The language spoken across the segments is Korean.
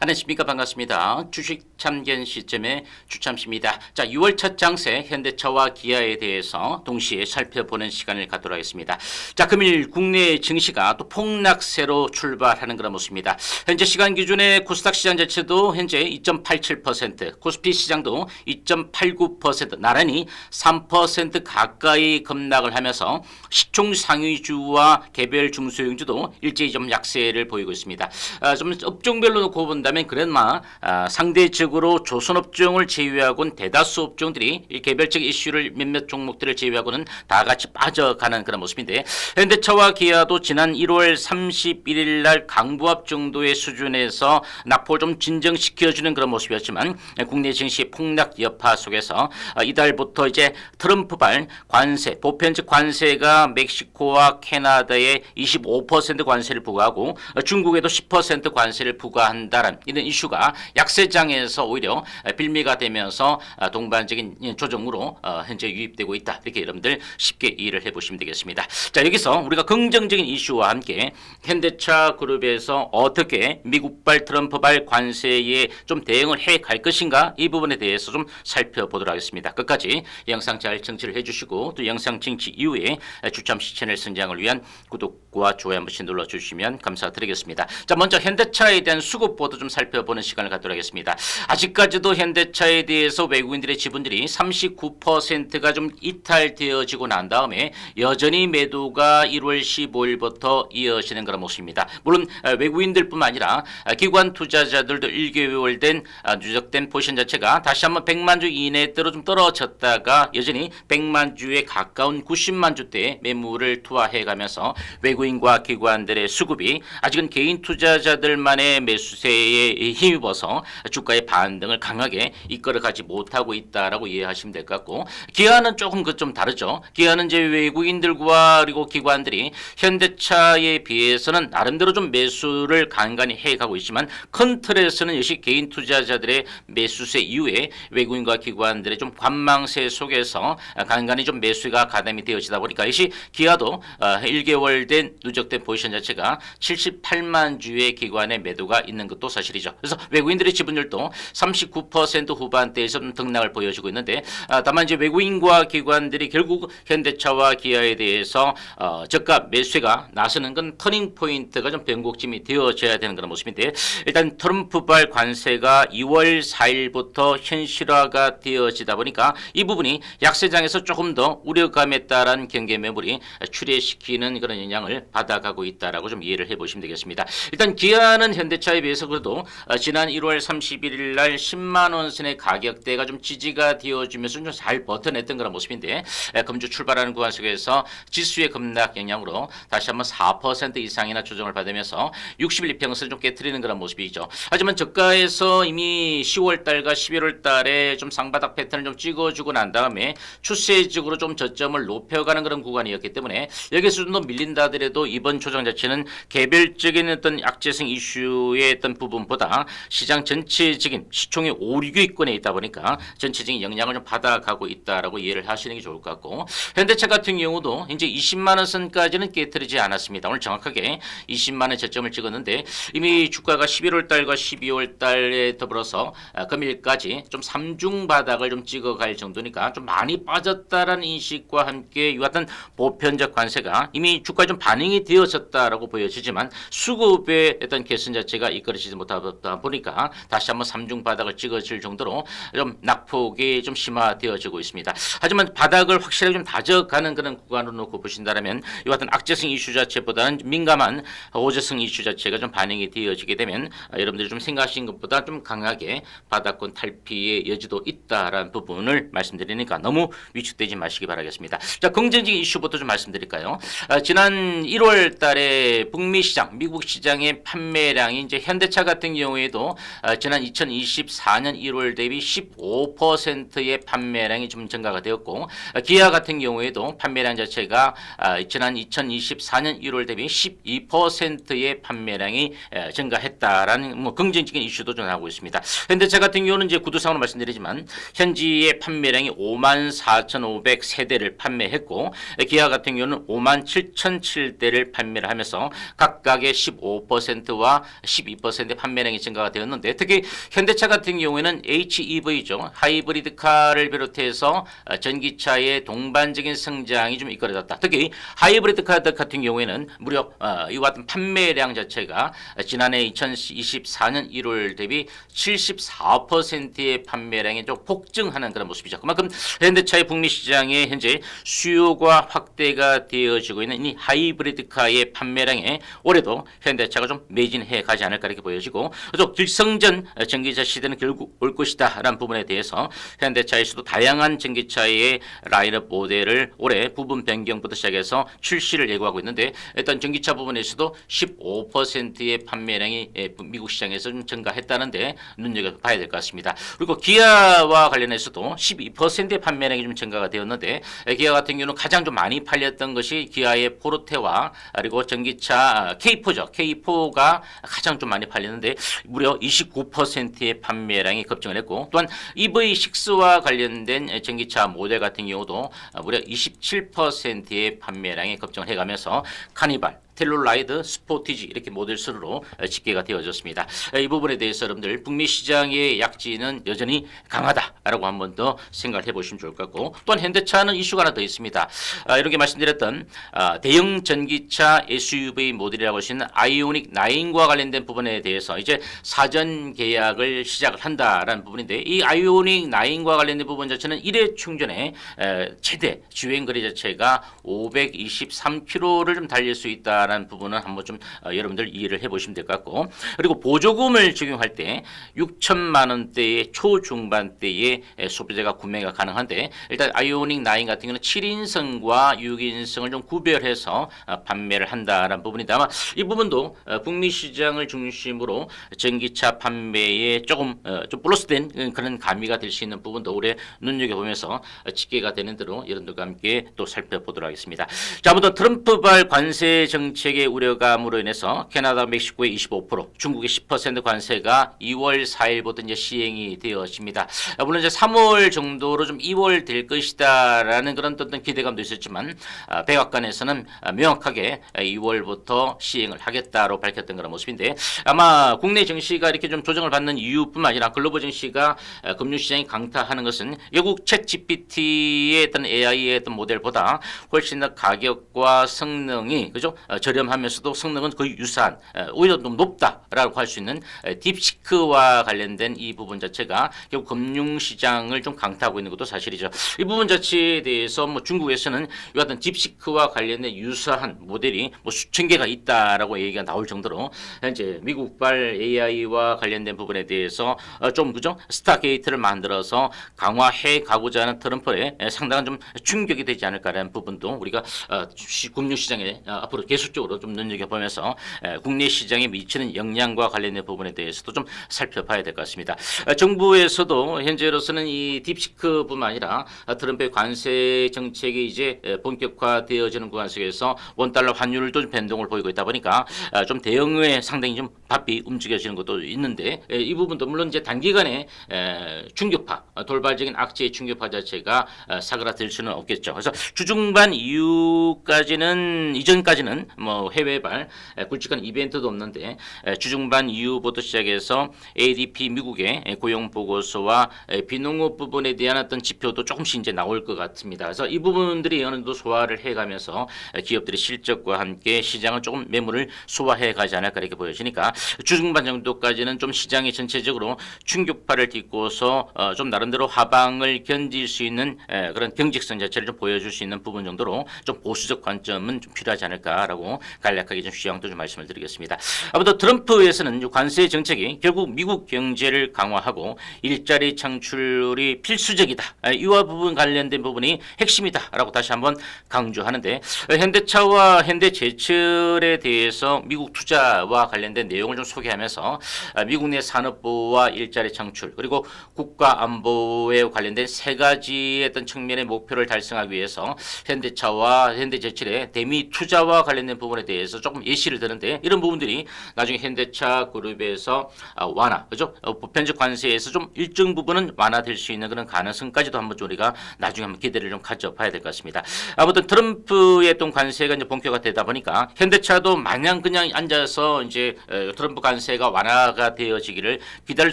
안녕하십니까 반갑습니다. 주식 참견 시점의 주참씨입니다. 자 6월 첫 장세 현대차와 기아에 대해서 동시에 살펴보는 시간을 갖도록 하겠습니다. 자 금일 국내 증시가 또 폭락세로 출발하는 그런 모습입니다. 현재 시간 기준에 코스닥 시장 자체도 현재 2.87% 코스피 시장도 2.89% 나란히 3% 가까이 급락을 하면서 시총 상위주와 개별 중소형주도 일제히 좀 약세를 보이고 있습니다. 아, 좀 업종별로 놓고 본다 면 그나마 아, 상대적으로 조선업종을 제외하고는 대다수 업종들이 이 개별적 이슈를 몇몇 종목들을 제외하고는 다 같이 빠져가는 그런 모습인데 현대차와 기아도 지난 1월 31일 날 강부합 정도의 수준에서 낙폭을 좀 진정시켜주는 그런 모습이었지만 국내 증시 폭락 여파 속에서 아, 이달부터 이제 트럼프발 관세 보편적 관세가 멕시코와 캐나다에 25% 관세를 부과하고 어, 중국에도 10% 관세를 부과한다는 이런 이슈가 약세장에서 오히려 빌미가 되면서 아, 동반적인 조정으로 어, 현재 유입되고 있다 이렇게 여러분들 쉽게 이해를 해보시면 되겠습니다. 자 여기서 우리가 긍정적인 이슈와 함께 현대차 그룹에서 어떻게 미국발 트럼프발 관세에 좀 대응을 해 갈 것인가 이 부분에 대해서 좀 살펴보도록 하겠습니다. 끝까지 영상 잘 청취를 해주시고 또 영상 청취 이후에 주참시 채널 성장을 위한 구독과 좋아요 한 번씩 눌러주시면 감사드리겠습니다. 자 먼저 현대차에 대한 수급 보도 좀 살펴보는 시간을 갖도록 하겠습니다. 아직까지도 현대차에 대해서 외국인들의 지분들이 39%가 좀 이탈되어지고 난 다음에 여전히 매도가 1월 15일부터 이어지는 그런 모습입니다. 물론 어, 외국인들뿐만 아니라 어, 기관 투자자들도 1개월 된 어, 누적된 포션 자체가 다시 한번 100만 주 이내대로 좀 떨어졌다가 여전히 100만 주에 가까운 90만 주대의 매물을 투하해가면서 외국인과 기관들의 수급이 아직은 개인 투자자들만의 매수세에 힘입어서 주가의 반등을 강하게 이끌어가지 못하고 있다라고 이해하시면 될 것 같고 기아는 조금 그 좀 다르죠. 기아는 이제 외국인들과 그리고 기관들이 현대차에 비해서는 나름대로 좀 매수를 간간히 해가고 있지만 큰 틀에서는 역시 개인 투자자들의 매수세 이후에 외국인과 기관들의 좀 관망세 속에서 간간히 좀 매수가 가담이 되어지다 보니까 역시 기아도 어, 1개월 된 누적된 포지션 자체가 78만 주의 기관의 매도가 있는 것도 사실 이죠. 그래서 외국인들의 지분율도 39% 후반대에서 좀 등락을 보여주고 있는데 아, 다만 이제 외국인과 기관들이 결국 현대차와 기아에 대해서 어, 저가 매수가 나서는 건 터닝 포인트가 좀 변곡점이 되어져야 되는 그런 모습인데 일단 트럼프발 관세가 2월 4일부터 현실화가 되어지다 보니까 이 부분이 약세장에서 조금 더 우려감에 따른 경계 매물이 출회시키는 그런 영향을 받아가고 있다라고 좀 이해를 해보시면 되겠습니다. 일단 기아는 현대차에 비해서 그래도 어, 지난 1월 31일 날 10만 원 선의 가격대가 좀 지지가 되어주면서 좀 잘 버텨냈던 그런 모습인데 에, 금주 출발하는 구간 속에서 지수의 급락 영향으로 다시 한번 4% 이상이나 조정을 받으면서 60일 이평선을 좀 깨트리는 그런 모습이죠. 하지만 저가에서 이미 10월 달과 11월 달에 좀 상바닥 패턴을 좀 찍어주고 난 다음에 추세적으로 좀 저점을 높여가는 그런 구간이었기 때문에 여기서 좀 더 밀린다 하더라도 이번 조정 자체는 개별적인 어떤 약재성 이슈의 어떤 부분 보다 시장 전체적인 시총의 5, 6위권에 있다 보니까 전체적인 영향을 좀 받아가고 있다라고 이해를 하시는 게 좋을 것 같고 현대차 같은 경우도 이제 20만 원 선까지는 깨뜨리지 않았습니다. 오늘 정확하게 20만 원 저점을 찍었는데 이미 주가가 11월 달과 12월 달에 더불어서 아, 금일까지 좀 삼중 바닥을 좀 찍어갈 정도니까 좀 많이 빠졌다라는 인식과 함께 이 같은 보편적 관세가 이미 주가에 좀 반영이 되어졌다라고 보여지지만 수급의 어떤 개선 자체가 이끌어지지 못 하다 보니까 다시 한번 삼중 바닥을 찍어질 정도로 좀 낙폭이 좀 심화되어지고 있습니다. 하지만 바닥을 확실하게 좀 다져가는 그런 구간으로 놓고 보신다면 이 같은 악재성 이슈 자체보다는 민감한 호재성 이슈 자체가 좀 반영이 되어지게 되면 아, 여러분들이 좀 생각하신 것보다 좀 강하게 바닥권 탈피의 여지도 있다라는 부분을 말씀드리니까 너무 위축되지 마시기 바라겠습니다. 자, 긍정적인 이슈부터 좀 말씀드릴까요? 아, 지난 1월 달에 북미 시장, 미국 시장의 판매량이 이제 현대차 같은 경우에도 아, 지난 2024년 1월 대비 15%의 판매량이 좀 증가가 되었고 아, 기아 같은 경우에도 판매량 자체가 아, 지난 2024년 1월 대비 12%의 판매량이 에, 증가했다라는 뭐 긍정적인 이슈도 좀 나오고 있습니다. 현대차 같은 경우는 이제 구두상으로 말씀드리지만 현지의 판매량이 5만 4,500 세대를 판매했고 기아 같은 경우는 5만 7,007대를 판매를 하면서 각각의 15%와 12%의 판매 판매량이 증가가 되었는데 특히 현대차 같은 경우에는 HEV죠. 하이브리드카를 비롯해서 어, 전기차의 동반적인 성장이 좀 이끌어졌다. 특히 하이브리드카 같은 경우에는 무려 어, 이와 같은 판매량 자체가 지난해 2024년 1월 대비 74%의 판매량이 좀 폭증하는 그런 모습이죠. 그만큼 현대차의 북미 시장에 현재 수요가 확대가 되어지고 있는 이 하이브리드카의 판매량에 올해도 현대차가 좀 매진해 가지 않을까 이렇게 보여지고 또 길성전 전기차 시대는 결국 올 것이다 라는 부분에 대해서 현대차에서도 다양한 전기차의 라인업 모델을 올해 부분 변경부터 시작해서 출시를 예고하고 있는데 일단 전기차 부분에서도 15%의 판매량이 예, 미국 시장에서 좀 증가했다는데 눈여겨봐야 될 것 같습니다. 그리고 기아와 관련해서도 12%의 판매량이 좀 증가가 되었는데 에, 기아 같은 경우는 가장 좀 많이 팔렸던 것이 기아의 포르테와 그리고 전기차 K4죠. K4가 가장 좀 많이 팔렸는데 무려 29%의 판매량이 급증을 했고 또한 EV6와 관련된 전기차 모델 같은 경우도 무려 27%의 판매량이 급증을 해가면서 카니발 텔룰라이드, 스포티지 이렇게 모델 순으로 집계가 되어졌습니다. 이 부분에 대해서 여러분들 북미 시장의 약진은 여전히 강하다라고 한 번 더 생각을 해보시면 좋을 것 같고 또한 현대차는 이슈가 하나 더 있습니다. 아, 이렇게 말씀드렸던 아, 대형 전기차 SUV 모델이라고 하시는 아이오닉 9과 관련된 부분에 대해서 이제 사전 계약을 시작을 한다라는 부분인데 이 아이오닉 9과 관련된 부분 자체는 1회 충전에 에, 최대 주행 거리 자체가 523km를 좀 달릴 수 있다 라는 부분은 한번 좀 어, 여러분들 이해를 해보시면 될 것 같고 그리고 보조금을 적용할 때 6천만 원대의 초중반대의 에, 소비자가 구매가 가능한데 일단 아이오닉 9 같은 경우는 7인승과 6인승을 좀 구별해서 어, 판매를 한다라는 부분인데 아마 이 부분도 어, 북미 시장을 중심으로 전기차 판매에 조금 어, 좀 플러스된 어, 그런 가미가 될 수 있는 부분도 올해 눈여겨보면서 어, 집계가 되는 대로 여러분들과 함께 또 살펴보도록 하겠습니다. 자, 아무튼 트럼프발 관세 정책 의 우려감으로 인해서 캐나다, 멕시코의 25%, 중국의 10% 관세가 2월 4일부터 이제 시행이 되어집니다. 아, 물론 이제 3월 정도로 좀 2월 될 것이다라는 그런 어떤 기대감도 있었지만 아, 백악관에서는 아, 명확하게 2월부터 시행을 하겠다로 밝혔던 그런 모습인데 아마 국내 증시가 이렇게 좀 조정을 받는 이유뿐만 아니라 글로벌 증시가 아, 금융시장이 강타하는 것은 결국 챗 GPT의 어떤 AI의 어떤 모델보다 훨씬 더 가격과 성능이 그죠 어, 저렴하면서도 성능은 거의 유사한 어, 오히려 좀 높다라고 할 수 있는 에, 딥시크와 관련된 이 부분 자체가 결국 금융시장을 좀 강타하고 있는 것도 사실이죠. 이 부분 자체에 대해서 뭐 중국에서는 이 같은 딥시크와 관련된 유사한 모델이 뭐 수천 개가 있다라고 얘기가 나올 정도로 현재 미국발 AI와 관련된 부분에 대해서 어, 좀 그죠 스타게이트를 만들어서 강화해 가고자 하는 트럼프의 에, 상당한 좀 충격이 되지 않을까라는 부분도 우리가 어, 시- 금융시장에 어, 앞으로 계속 적으로 좀 눈여겨보면서 에, 국내 시장에 미치는 영향과 관련된 부분에 대해서도 좀 살펴봐야 될 것 같습니다. 어, 정부에서도 현재로서는 이 딥시크뿐만 아니라 어, 트럼프의 관세 정책이 이제 에, 본격화되어지는 구간 속에서 원 달러 환율도 좀 변동을 보이고 있다 보니까 어, 좀 대응에 상당히 좀 바삐 움직여지는 것도 있는데 에, 이 부분도 물론 이제 단기간에 에, 충격파 어, 돌발적인 악재의 충격파 자체가 어, 사그라들 수는 없겠죠. 그래서 주중반 이후까지는 이전까지는 뭐 해외발 에, 굵직한 이벤트도 없는데 에, 주중반 이후부터 시작해서 ADP 미국의 에, 고용 보고서와 에, 비농업 부분에 대한 어떤 지표도 조금씩 이제 나올 것 같습니다. 그래서 이 부분들이 어느 정도 소화를 해가면서 에, 기업들의 실적과 함께 시장은 조금 매물을 소화해 가지 않을까 이렇게 보여지니까 주중반 정도까지는 좀 시장이 전체적으로 충격파를 딛고서 어, 좀 나름대로 하방을 견딜 수 있는 에, 그런 경직성 자체를 좀 보여줄 수 있는 부분 정도로 좀 보수적 관점은 좀 필요하지 않을까라고 간략하게 좀 시황도 좀 말씀을 드리겠습니다. 아무튼 트럼프에서는 이 관세 정책이 결국 미국 경제를 강화하고 일자리 창출이 필수적이다. 아, 이와 부분 관련된 부분이 핵심이다라고 다시 한번 강조하는데 어, 현대차와 현대제철에 대해서 미국 투자와 관련된 내용을 좀 소개하면서 아, 미국 내 산업부와 일자리 창출 그리고 국가 안보에 관련된 세 가지의 어떤 측면의 목표를 달성하기 위해서 현대차와 현대제철의 대미 투자와 관련된 관련된 부분에 대해서 조금 예시를 드는데 이런 부분들이 나중에 현대차 그룹에서 아, 완화, 그죠? 어, 보편적 관세에서 좀 일정 부분은 완화될 수 있는 그런 가능성까지도 한번 좀 우리가 나중에 한번 기대를 좀 가져봐야 될 것 같습니다. 아무튼 트럼프의 어떤 관세가 이제 본격화 되다 보니까 현대차도 마냥 그냥 앉아서 이제 어, 트럼프 관세가 완화가 되어지기를 기다릴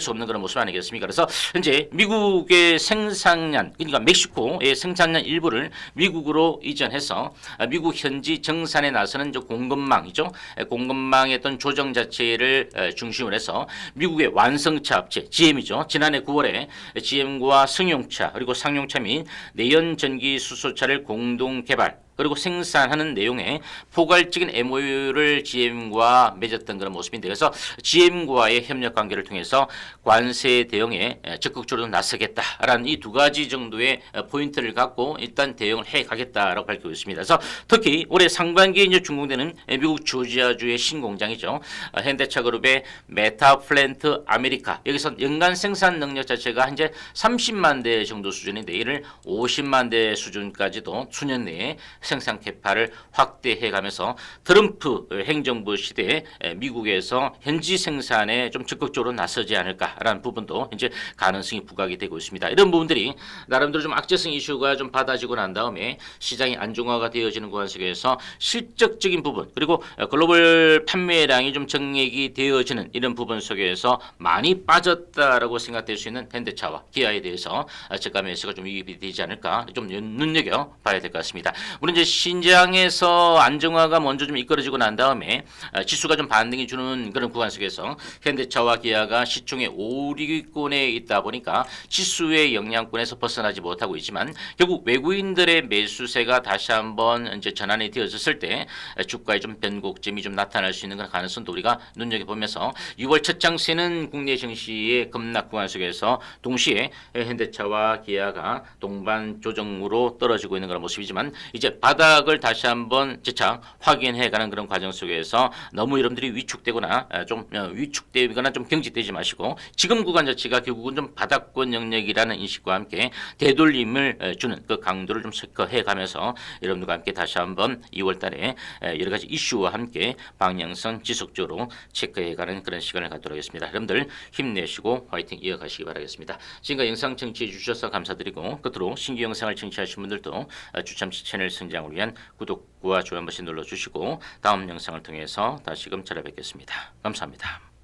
수 없는 그런 모습 아니겠습니까? 그래서 현재 미국의 생산량, 그러니까 멕시코의 생산량 일부를 미국으로 이전해서 아, 미국 현지 정산에 나서는 이제 공급망이죠. 에, 공급망의 어떤 조정 자체를 에, 중심으로 해서 미국의 완성차 업체 GM이죠. 지난해 9월에 GM과 승용차 그리고 상용차 및 내연 전기 수소차를 공동 개발 그리고 생산하는 내용의 포괄적인 MOU를 GM과 맺었던 그런 모습인데 그래서 GM과의 협력 관계를 통해서 관세 대응에 적극적으로 나서겠다라는 이 두 가지 정도의 포인트를 갖고 일단 대응을 해 가겠다라고 밝히고 있습니다. 그래서 특히 올해 상반기에 이제 준공되는 미국 조지아주의 신공장이죠. 현대차 그룹의 메타 플랜트 아메리카 여기서 연간 생산 능력 자체가 현재 30만 대 정도 수준인데 이를 50만 대 수준까지도 수년 내에 생산 캐파를 확대해 가면서 트럼프 행정부 시대에 미국에서 현지 생산에 좀 적극적으로 나서지 않을까라는 부분도 이제 가능성이 부각이 되고 있습니다. 이런 부분들이 나름대로 좀 악재성 이슈가 좀 받아지고 난 다음에 시장이 안정화가 되어지는 구간 속에서 실적적인 부분 그리고 글로벌 판매량이 좀 정액이 되어지는 이런 부분 속에서 많이 빠졌다라고 생각될 수 있는 현대차와 기아에 대해서 저가 매수가 좀 유입이 되지 않을까 좀 눈여겨 봐야 될 것 같습니다. 물론 이제 신장에서 안정화가 먼저 좀 이끌어지고 난 다음에 어, 지수가 좀 반등이 주는 그런 구간 속에서 현대차와 기아가 시총의 5, 6위권에 있다 보니까 지수의 영향권에서 벗어나지 못하고 있지만 결국 외국인들의 매수세가 다시 한번 이제 전환이 되어졌을 때 주가에 좀 변곡점이 좀 나타날 수 있는 그런 가능성도 우리가 눈여겨보면서 6월 첫 장세는 국내 증시의 급락 구간 속에서 동시에 현대차와 기아가 동반 조정으로 떨어지고 있는 그런 모습이지만 이제 바닥을 다시 한번 재차 확인해가는 그런 과정 속에서 너무 여러분들이 위축되거나 어, 좀 어, 위축되거나 좀 경직되지 마시고 지금 구간 자체가 결국은 좀 바닥권 영역이라는 인식과 함께 되돌림을 어, 주는 그 강도를 좀 체크해가면서 여러분들과 함께 다시 한번 2월달에 여러 가지 이슈와 함께 방향성 지속적으로 체크해가는 그런 시간을 갖도록 하겠습니다. 여러분들 힘내시고 화이팅 이어가시기 바라겠습니다. 지금까지 영상 청취해 주셔서 감사드리고 끝으로 신규 영상을 청취하신 분들도 어, 주참시 채널 성 장을 위한 구독과 좋아요 한 번씩 눌러주시고 다음 영상을 통해서 다시금 찾아뵙겠습니다. 감사합니다.